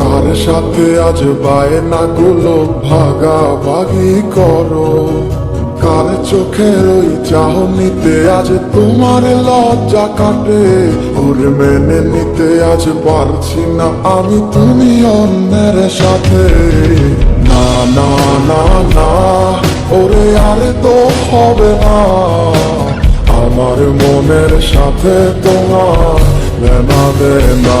কার সাথে আজ বায়নাগুলো ভাগাভাগি করো? কার চোখের ওই চাহনিতে আজ তোমার লজ্জা কাটে? ওর মেনে নিতে আজ পারছি না আমি তুমি অন্যের সাথে। না না না না, ওরে আরে তো হবে না। আমার মনের সাথে তোমার লেনা দেনা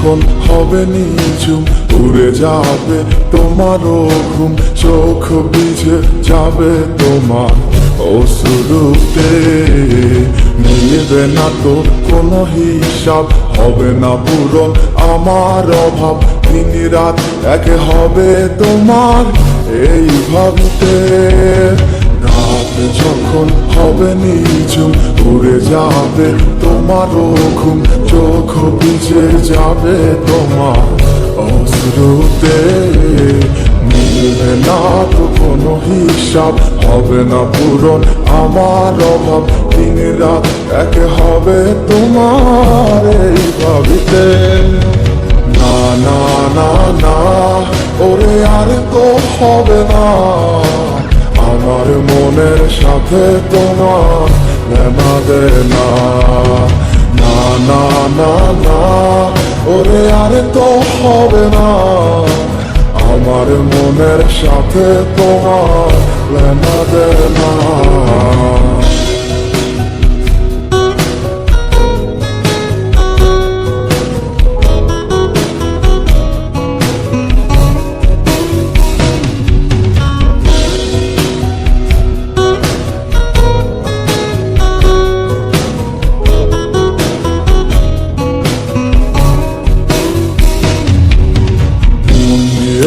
যখন হবে নিঝুম? উড়ে যাবে তোমারও ঘুম। চোখ ভিজে যাবে তোমার অসুরুতে মিলবে না তো কোনো হিসাব, হবে না পূরণ আমার অভাব। দিন রাত একে হবে তোমার, এই ভাবিতে। রাত যখন হবে নিঝুম, উড়ে যাবে তোমারও ঘুম, চোখ ভিজে যাবে তোমার অশ্রুতে। মিলবে না তো কোনো হিসাব, হবে না পূরণ আমার অভাব দিন রাত একে হবে তোমার এই ভাবিতে। না না না না, ওরে আর তো হবে না। মনের সাথে তোমার লেনা দে না না না না, ওরে, আরে তো হবে না। আমার মনের সাথে তোমার লেনা না।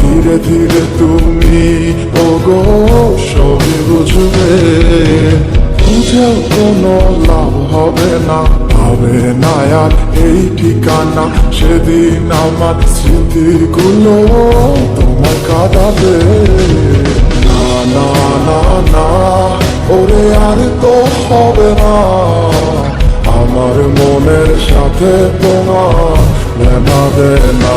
ধীরে ধীরে তুমি ওগো বুঝবে। বুঝেও কোনো লাভ হবে না হবে না আর এই ঠিকানা। সেদিন আমার স্মৃতিগুলো তোমার কাঁদাবে না না না না, ওরে, আর তো হবে না। আমার মনের সাথে তোমার না।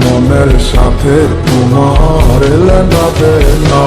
মনের সাথে তোমার লাগাবে না।